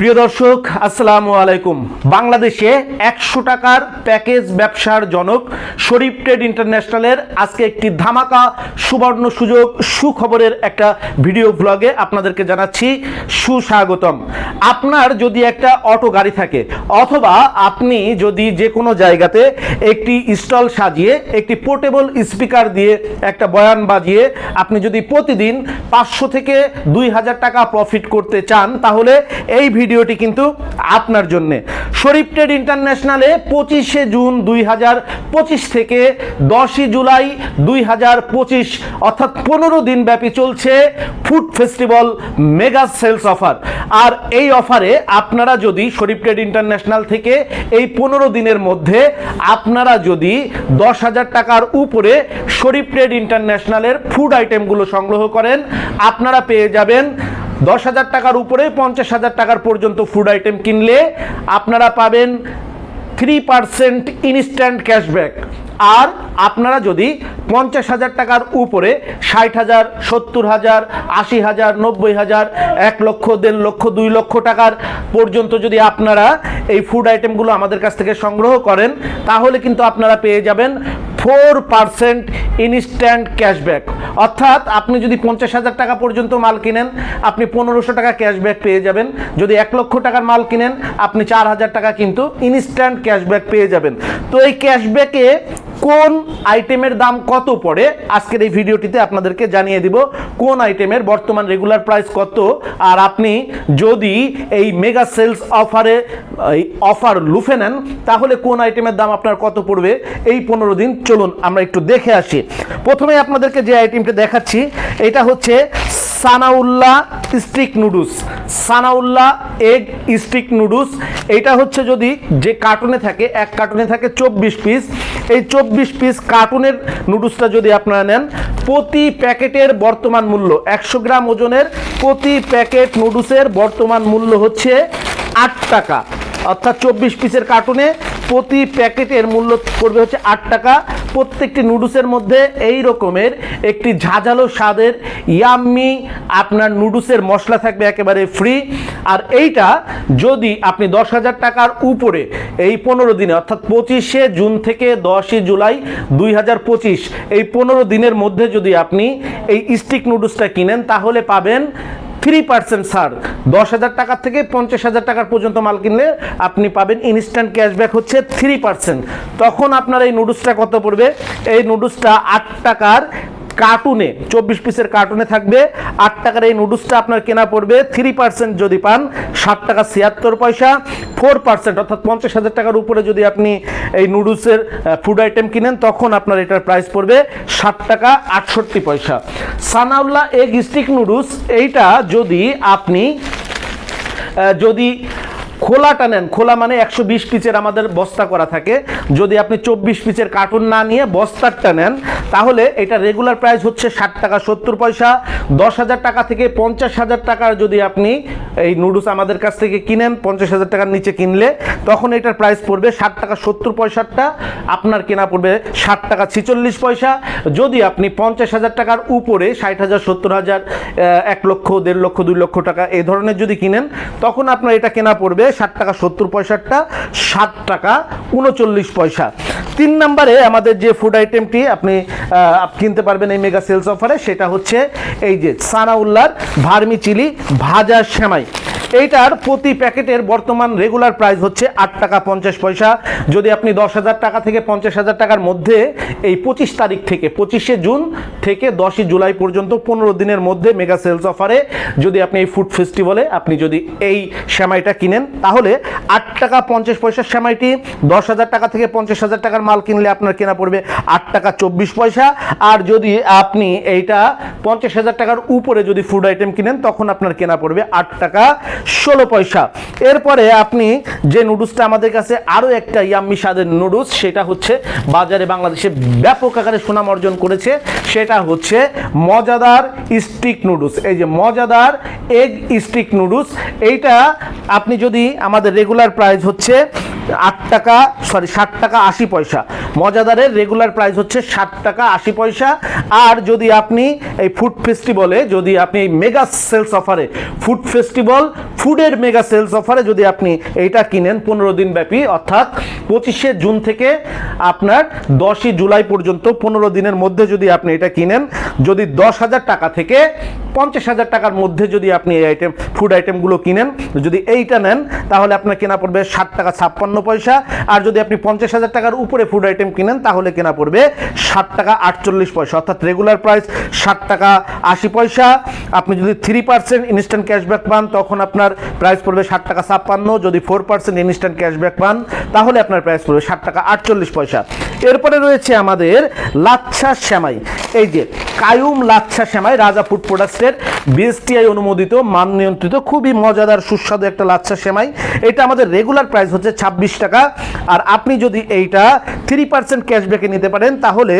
প্রিয় দর্শক, আসসালামু আলাইকুম। বাংলাদেশে একশো টাকার প্যাকেজ ব্যবসার জনক শরীফ ট্রেড ইন্টারন্যাশনালের আজকে একটি ধামাকা সুবর্ণ সুযোগ, সুখবরের একটা ভিডিও ব্লগে আপনাদেরকে জানাচ্ছি। সুস্বাগতম। আপনার যদি একটা অটো গাড়ি থাকে, অথবা আপনি যদি যে কোনো জায়গাতে একটি স্টল সাজিয়ে, একটি পোর্টেবল স্পিকার দিয়ে একটা বয়ান বাজিয়ে আপনি যদি প্রতিদিন পাঁচশো থেকে দুই হাজার টাকা প্রফিট করতে চান, তাহলে এই ভিডিওটি কিন্তু আপনার জন্য। শরীফ ট্রেড ইন্টারন্যাশনালে পঁচিশে জুন দুই হাজার পঁচিশ থেকে দশই জুলাই দুই হাজার পঁচিশ, অর্থাৎ পনেরো দিন ব্যাপী চলছে food festival mega sales offer. আর এই অফারে আপনারা যদি শরীফ ট্রেড ইন্টারন্যাশনাল থেকে এই পনেরো দিনের মধ্যে আপনারা যদি দশ হাজার টাকার উপরে শরীফ ট্রেড ইন্টারন্যাশনালের ফুড আইটেমগুলো সংগ্রহ করেন, আপনারা পেয়ে যাবেন দশ হাজার টাকার উপরে পঞ্চাশ হাজার টাকার পর্যন্ত ফুড আইটেম কিনলে আপনারা পাবেন থ্রি পার্সেন্ট ইনস্ট্যান্ট ক্যাশব্যাক আর আপনারা যদি পঞ্চাশ হাজার টাকার উপরে ষাট হাজার, সত্তর হাজার, আশি হাজার, নব্বই হাজার, এক লক্ষ, দেড় লক্ষ, দুই লক্ষ টাকার পর্যন্ত যদি আপনারা এই ফুড আইটেমগুলো আমাদের কাছ থেকে সংগ্রহ করেন, তাহলে কিন্তু আপনারা পেয়ে যাবেন ফোর পার্সেন্ট ইনস্ট্যান্ট ক্যাশব্যাক অর্থাৎ আপনি যদি পঞ্চাশ হাজার টাকা পর্যন্ত মাল কিনেন, আপনি পনেরোশো টাকা ক্যাশব্যাক পেয়ে যাবেন। যদি এক লক্ষ টাকার মাল কিনেন, আপনি চার হাজার টাকা কিন্তু ইনস্ট্যান্ট ক্যাশব্যাক পেয়ে যাবেন। তো এই ক্যাশব্যাকে কোন আইটেমের দাম কত পড়ে? আজকের এই ভিডিওটিতে আপনাদেরকে জানিয়ে দিব কোন আইটেমের বর্তমান রেগুলার প্রাইস কত। আর আপনি যদি এই মেগা সেলস অফারে অফার লুফে নেন, তাহলে কোন আইটেমের দাম আপনার কত পড়বে? এই পনেরো দিন চলুন আমরা একটু দেখে আসি। প্রথমে আপনাদেরকে যে আইটেমটা দেখাচ্ছি, এটা হচ্ছে Sanaullah stick noodles. Sanaullah egg stick noodles. এটা হচ্ছে যদি যে কার্টুনে থাকে, এক কার্টুনে থাকে চব্বিশ পিস। এই চব্বিশ পিস কার্টুনের নুডলসটা যদি আপনারা নেন, প্রতি প্যাকেটের বর্তমান মূল্য একশো গ্রাম ওজনের, প্রতি প্যাকেট নুডলসের বর্তমান মূল্য হচ্ছে আট টাকা। অর্থাৎ চব্বিশ পিসের কার্টুনে প্রতি প্যাকেটের মূল্য পড়বে হচ্ছে আট টাকা। প্রত্যেকটি নুডলসের মধ্যে এই রকমের একটি ঝাঁঝালো স্বাদের ইয়াম্মি আপনার নুডলসের মশলা থাকবে একেবারে ফ্রি আর এইটা যদি আপনি দশ হাজার টাকার উপরে এই পনেরো দিনে, অর্থাৎ পঁচিশে জুন থেকে দশই জুলাই দুই হাজার পঁচিশ, এই পনেরো দিনের মধ্যে যদি আপনি এই স্টিক নুডলসটা কিনেন, তাহলে পাবেন থ্রি পার্সেন্ট ছাড়। দশ হাজার টাকা থেকে পঞ্চাশ হাজার টাকার পর্যন্ত মাল কিনলে আপনি পাবেন ইনস্ট্যান্ট ক্যাশব্যাক হচ্ছে থ্রি পার্সেন্ট তখন আপনার এই নুডলসটা কত পড়বে? এই নুডলসটা আট টাকার কার্টুনে, চব্বিশ পিসের কার্টুনে থাকবে, আট টাকার এই নুডলসটা আপনার কেনা পড়বে থ্রি পার্সেন্ট যদি পান ষাট টাকা ছিয়াত্তর পয়সা ফোর পার্সেন্ট অর্থাৎ পঞ্চাশ হাজার টাকার উপরে যদি আপনি এই নুডলসের ফুড আইটেম কিনেন, তখন আপনার এটার প্রাইস পড়বে ষাট টাকা আটষট্টি পয়সা। সানাউল্লাহ এগ স্টিক নুডলস, এইটা যদি আপনি যদি খোলাটা নেন। খোলা মানে একশো বিশ পিচের আমাদের বস্তা করা থাকে। যদি আপনি চব্বিশ পিচের কার্টুন না নিয়ে বস্তারটা নেন, তাহলে এটা রেগুলার প্রাইস হচ্ছে ষাট টাকা সত্তর পয়সা। দশ হাজার টাকা থেকে পঞ্চাশ হাজার টাকার যদি আপনি এই নুডলস আমাদের কাছ থেকে কিনেন, পঞ্চাশ হাজার টাকার নিচে কিনলে, তখন এটার প্রাইস পড়বে ষাট টাকা সত্তর পয়সারটা। আপনার কেনা পড়বে ষাট টাকা ছিচল্লিশ পয়সা। যদি আপনি পঞ্চাশ হাজার টাকার উপরে ষাট হাজার, সত্তর হাজার এক লক্ষ, দেড় লক্ষ, দুই লক্ষ টাকা এই ধরনের যদি কিনেন, তখন আপনার এটা কেনা পড়বে ষাট টাকা সত্তর পয়সাটা ষাট টাকা উনচল্লিশ পয়সা। তিন নম্বরে আমাদের যে ফুড আইটেমটি আপনি কিনতে পারবেন এই মেগা সেলস অফারে সেটা হচ্ছে এই যে সানাউল্লার ভার্মি চিলি ভাজা সেমাই। এইটার প্রতি প্যাকেটের বর্তমান রেগুলার প্রাইস হচ্ছে আট টাকা পঞ্চাশ পয়সা। যদি আপনি দশ হাজার টাকা থেকে পঞ্চাশ হাজার টাকার মধ্যে এই পঁচিশ তারিখ থেকে, পঁচিশে জুন থেকে দশই জুলাই পর্যন্ত পনেরো দিনের মধ্যে মেগা সেলস অফারে যদি আপনি এই ফুড ফেস্টিভ্যালে আপনি যদি এই সেমাইটা কিনেন, তাহলে আট টাকা পঞ্চাশ পয়সার সেমাইটি, দশ হাজার টাকা থেকে পঞ্চাশ হাজার টাকার মাল কিনলে আপনার কেনা পড়বে আট টাকা চব্বিশ পয়সা। আর যদি আপনি এইটা পঞ্চাশ হাজার টাকার উপরে যদি ফুড আইটেম কিনেন, তখন আপনার কেনা পড়বে আট টাকা ষোলো পয়সা। এরপরে আপনি যে নুডলসটা আমাদের কাছে আরও একটা ইয়াম্মি স্বাদের নুডলস, সেটা হচ্ছে বাজারে বাংলাদেশে ব্যাপক আকারে সুনাম অর্জন করেছে, সেটা হচ্ছে মজাদার স্টিক নুডলস। এই যে মজাদার এগ স্টিক নুডলস, এইটা আপনি যদি আমাদের রেগুলার প্রাইস হচ্ছে আট টাকা, সরি, ষাট টাকা আশি পয়সা। মজাদারের রেগুলার প্রাইস হচ্ছে ষাট টাকা আশি পয়সা। আর যদি আপনি এই ফুড ফেস্টিভ্যালে যদি আপনি এই মেগা সেলস অফারে ফুড ফেস্টিভ্যাল ফুডের মেগা সেলস অফারে যদি আপনি এইটা কিনেন পনেরো দিন ব্যাপী, অর্থাৎ পঁচিশে জুন থেকে আপনার দশই জুলাই পর্যন্ত পনেরো দিনের মধ্যে যদি আপনি এটা কিনেন, যদি দশ হাজার টাকা থেকে পঞ্চাশ হাজার টাকার মধ্যে যদি আপনি এই আইটেম ফুড আইটেমগুলো কিনেন, যদি এইটা নেন, তাহলে আপনার কেনা পড়বে ষাট টাকা ছাপ্পান্ন পয়সা। আর যদি আপনি পঞ্চাশ হাজার টাকার উপরে ফুড আইটেম কিনেন, তাহলে কেনা পড়বে ষাট টাকা আটচল্লিশ পয়সা। অর্থাৎ রেগুলার প্রাইস ষাট টাকা আশি পয়সা। আপনি যদি থ্রি পার্সেন্ট ইনস্ট্যান্ট ক্যাশব্যাক পান, তখন আপনার প্রাইস পড়বে ষাট টাকা ছাপ্পান্ন। যদি ফোর পার্সেন্ট ইনস্ট্যান্ট ক্যাশব্যাক পান, তাহলে আপনার প্রাইস পড়বে ষাট টাকা আটচল্লিশ পয়সা। এরপরে রয়েছে আমাদের লাচ্ছা শ্যামাই। এই যে কায়ুম লাচ্ছা শ্যামাই, রাজা ফুড প্রোডাক্টসের বিএসটিআই অনুমোদিত, মান নিয়ন্ত্রিত, খুবই মজাদার, সুস্বাদু একটা লাচ্ছা শ্যামাই। এটা আমাদের রেগুলার প্রাইস হচ্ছে ছাব্বিশ টাকা। আর আপনি যদি এইটা থ্রি পার্সেন্ট ক্যাশব্যাকে নিতে পারেন, তাহলে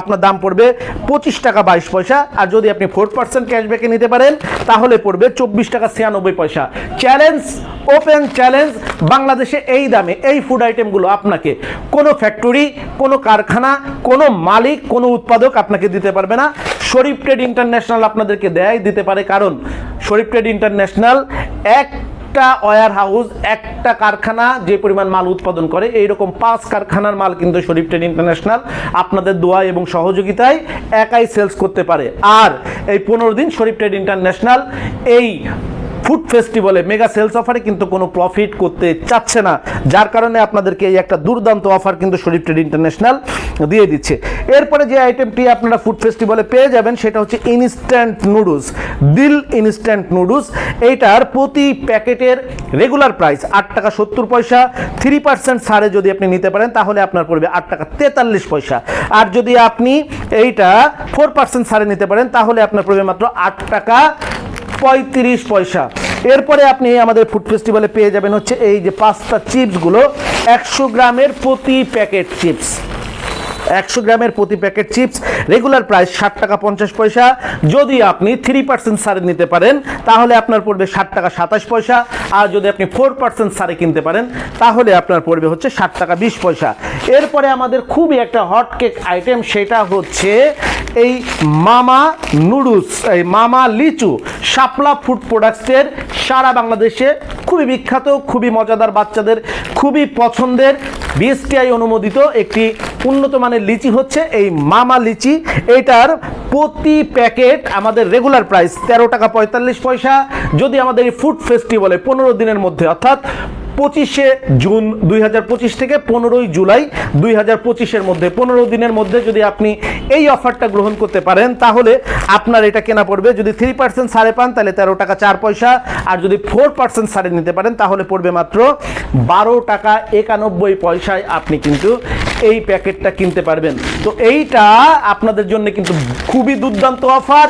আপনার দাম পড়বে পঁচিশ টাকা বাইশ পয়সা। আর যদি আপনি ফোর পার্সেন্ট ক্যাশব্যাকে নিতে পারেন, তাহলে পড়বে চব্বিশ টাকা ছিয়ানব্বই পয়সা। চ্যালেঞ্জ ওপেন চ্যালেঞ্জ বাংলাদেশে এই দামে এই ফুড আইটেমগুলো আপনাকে কোনো ফ্যাক্টরি কোনো কারখানা, কোনো মালিক, কোনো উৎপাদক আপনাকে দিতে পারবে না। শরীফ ট্রেড ইন্টারন্যাশনাল আপনাদেরকে দেয় দিতে পারে। কারণ শরীফ ট্রেড ইন্টারন্যাশনাল এক একটা ওয়ার হাউস একটা কারখানা যে পরিমাণ মাল উৎপাদন করে, এইরকম পাঁচ কারখানার মাল কিন্তু শরীফ ট্রেড ইন্টারন্যাশনাল আপনাদের দোয়া এবং সহযোগিতায় একাই সেলস করতে পারে। আর এই পনেরো দিন শরীফ ট্রেড ইন্টারন্যাশনাল এই ফুড ফেস্টিভ্যালে মেগা সেলস অফারে কিন্তু কোনো প্রফিট করতে চাচ্ছে না, যার কারণে আপনাদেরকে এই একটা দুর্দান্ত অফার কিন্তু শরীফ ট্রেড ইন্টারন্যাশনাল দিয়ে দিচ্ছে। এরপরে যে আইটেমটি আপনারা ফুড ফেস্টিভ্যালে পেয়ে যাবেন, সেটা হচ্ছে ইনস্ট্যান্ট নুডলস দিল ইনস্ট্যান্ট নুডলস এইটার প্রতি প্যাকেটের রেগুলার প্রাইস আট টাকা সত্তর পয়সা থ্রি পার্সেন্ট ছাড়ে যদি আপনি নিতে পারেন, তাহলে আপনার পড়বে আট টাকা তেতাল্লিশ পয়সা। আর যদি আপনি এইটা ফোর পার্সেন্ট ছাড়ে নিতে পারেন, তাহলে আপনার পড়বে মাত্র আট টাকা পঁয়ত্রিশ পয়সা। এরপরে আপনি আমাদের ফুড ফেস্টিভ্যালে পেয়ে যাবেন হচ্ছে এই যে পাঁচটা চিপসগুলো একশো গ্রামের প্রতি প্যাকেট চিপস একশো গ্রামের প্রতি প্যাকেট চিপস রেগুলার প্রাইস ষাট টাকা পঞ্চাশ পয়সা। যদি আপনি থ্রি পার্সেন্ট সারে নিতে পারেন, তাহলে আপনার পড়বে ষাট টাকা সাতাশ পয়সা। আর যদি আপনি ফোর পার্সেন্ট সারে কিনতে পারেন, তাহলে আপনার পড়বে হচ্ছে ষাট টাকা বিশ পয়সা। এরপরে আমাদের খুবই একটা হট কেক আইটেম সেটা হচ্ছে এই মামা নুডলস, এই মামা লিচু। শাপলা ফুড প্রোডাক্টসের সারা বাংলাদেশে খুবই বিখ্যাত, খুবই মজাদার বাচ্চাদের, খুবই পছন্দের বিএসটিআই অনুমোদিত একটি উন্নত মানের লিচি হচ্ছে, এই মামা লিচি। এটার প্রতি প্যাকেট আমাদের রেগুলার প্রাইস তেরো টাকা পঁয়তাল্লিশ পয়সা। যদি আমাদের এই ফুড ফেস্টিভ্যালে পনেরো দিনের মধ্যে, অর্থাৎ পঁচিশে জুন দুই হাজার পঁচিশ থেকে পনেরোই জুলাই দুই হাজার পঁচিশের মধ্যে, পনেরো দিনের মধ্যে যদি আপনি এই অফারটা গ্রহণ করতে পারেন, তাহলে আপনার এটা কেনা পড়বে। যদি থ্রি পার্সেন্ট সারে পান, তাহলে তেরো টাকা চার পয়সা। আর যদি ফোর পার্সেন্ট সারে নিতে পারেন, তাহলে পড়বে মাত্র বারো টাকা একানব্বই পয়সায় আপনি কিন্তু এই প্যাকেটটা কিনতে পারবেন। তো এইটা আপনাদের জন্য কিন্তু খুবই দুর্দান্ত অফার।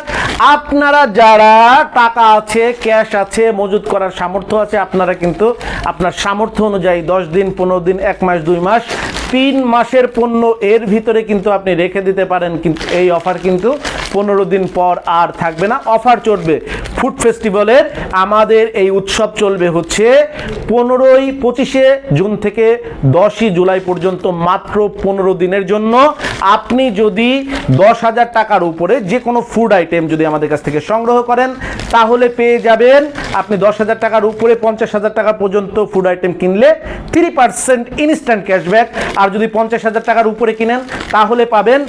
আপনারা যারা টাকা আছে, ক্যাশ আছে, মজুত করার সামর্থ্য আছে, আপনারা কিন্তু আপনার সামর্থ্য অনুযায়ী দশ দিন, পনেরো দিন, এক মাস, দুই মাস, তিন মাসের পণ্য এর ভিতরে কিন্তু আপনি রেখে দিতে পারেন, কিন্তু এই অফার কিন্তু পনেরো দিন পর আর থাকবে না। অফার চলবে ফুড ফেস্টিভ্যালের আমাদের এই উৎসব চলবে হচ্ছে পনেরোই পঁচিশে জুন থেকে দশই জুলাই পর্যন্ত মাত্র পনেরো দিনের জন্য। আপনি যদি দশ হাজার টাকার উপরে যে কোনো ফুড আইটেম যদি আমাদের কাছ থেকে সংগ্রহ করেন, তাহলে পেয়ে যাবেন আপনি দশ হাজার টাকার উপরে পঞ্চাশ হাজার টাকা পর্যন্ত ফুড আইটেম কিনলে থ্রি পার্সেন্ট ইনস্ট্যান্ট ক্যাশব্যাক আর যদি পঞ্চাশ হাজার টাকার উপরে কিনেন, তাহলে পাবেন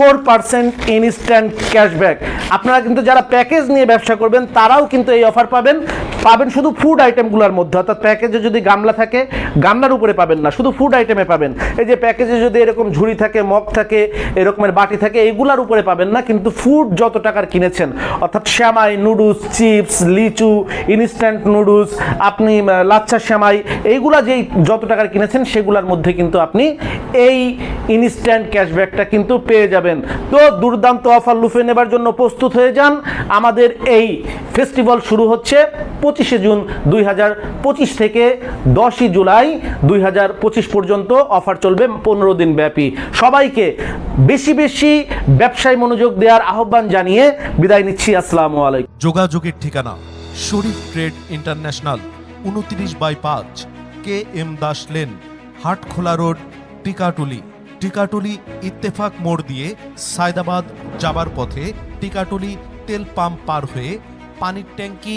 ফোর পার্সেন্ট ইনস্ট্যান্ট ক্যাশব্যাক আপনারা কিন্তু যারা প্যাকেজ নিয়ে ব্যবসা করবেন, তারাও কিন্তু এই অফার পাবেন। পাবেন শুধু ফুড আইটেমগুলোর মধ্যে, অর্থাৎ প্যাকেজে যদি গামলা থাকে, গামলার উপরে পাবেন না, শুধু ফুড আইটেমে পাবেন। এই যে প্যাকেজে যদি এরকম ঝুড়ি থাকে, মগ থাকে, এরকমের বাটি থাকে এইগুলার উপরে পাবেন না, কিন্তু ফুড যত টাকার কিনেছেন, অর্থাৎ শ্যামাই নুডলস চিপস লিচু ইনস্ট্যান্ট নুডলস আপনি লাচ্ছা শ্যামাই, এইগুলা যেই যত টাকার কিনেছেন, সেগুলোর মধ্যে কিন্তু আপনি এই ইনস্ট্যান্ট ক্যাশব্যাকটা কিন্তু পেয়ে যাবেন। তো দুর্দান্ত অফার লুফে নেবার জন্য প্রস্তুত হয়ে যান। আমাদের এই ফেস্টিভ্যাল শুরু হচ্ছে পঁচিশে জুন দুই হাজার পঁচিশ থেকে দশই জুলাই দুই হাজার পঁচিশ পর্যন্ত অফার চলবে পনেরো দিন ব্যাপী। সবাইকে বেশি বেশি ব্যবসায় মনোযোগ দেওয়ার আহ্বান জানিয়ে বিদায় নিচ্ছি। আসসালামু আলাইকুম। যোগাযোগের ঠিকানা শরীফ ট্রেড ইন্টারন্যাশনাল উনত্রিশ বাই পাঁচ K M Das lane, Hatkhola road, Tikatuli. Tikatuli Ittefaq মোড় দিয়ে সায়দাবাদ যাবার পথে টিকাটুলি তেল পাম্প পার হয়ে পানির ট্যাঙ্কি